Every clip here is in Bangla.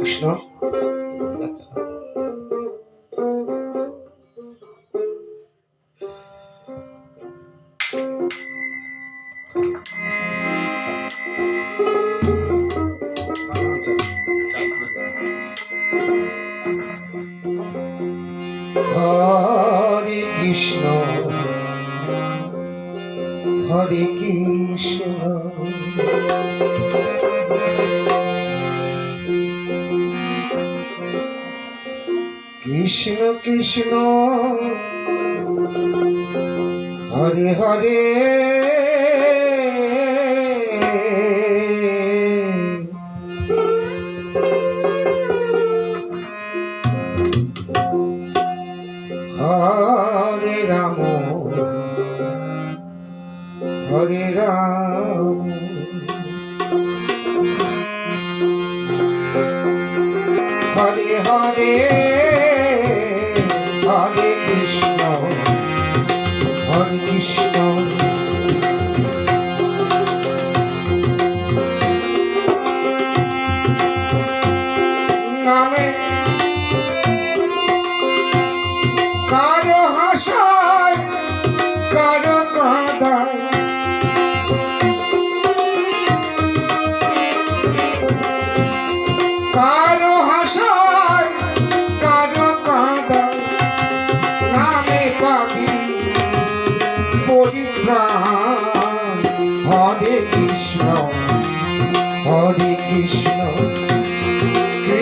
কৃষ্ণ হরে কৃষ্ণ হরে কৃষ্ণ কৃষ্ণ। হরে হরে। হরে রাম হরে রাম। হরে হরে। হরে কৃষ্ণ কারও হাসায়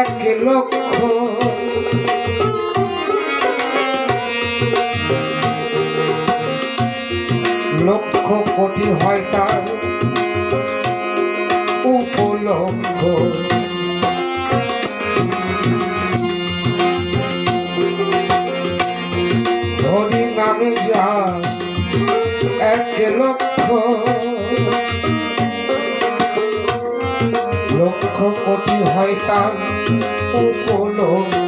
এক লক্ষ লক্ষ কোটি হয় তার উপলক্ষ। হরি নামে যা এক লক্ষ লক্ষ কোটি হয়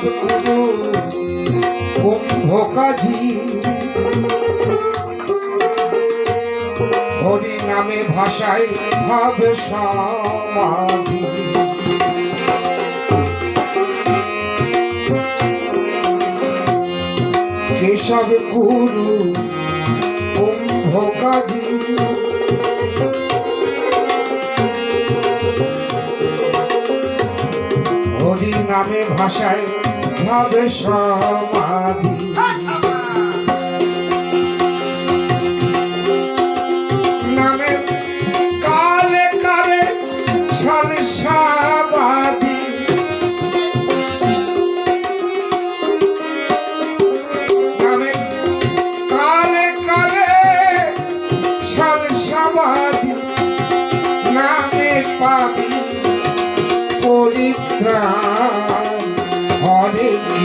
গুরু কুম্ভ কাজী। হরি নামে ভাষায় ভাবে সমাধি। কেশব গুরু কুম্ভ কাজী। নামে ভাষায় ভাবে সমাধি।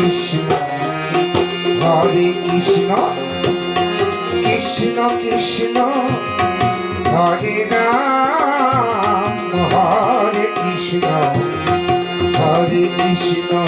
কৃষ্ণ। হরে কৃষ্ণ কৃষ্ণ কৃষ্ণ। হরে রাম হরে কৃষ্ণ। হরে কৃষ্ণ।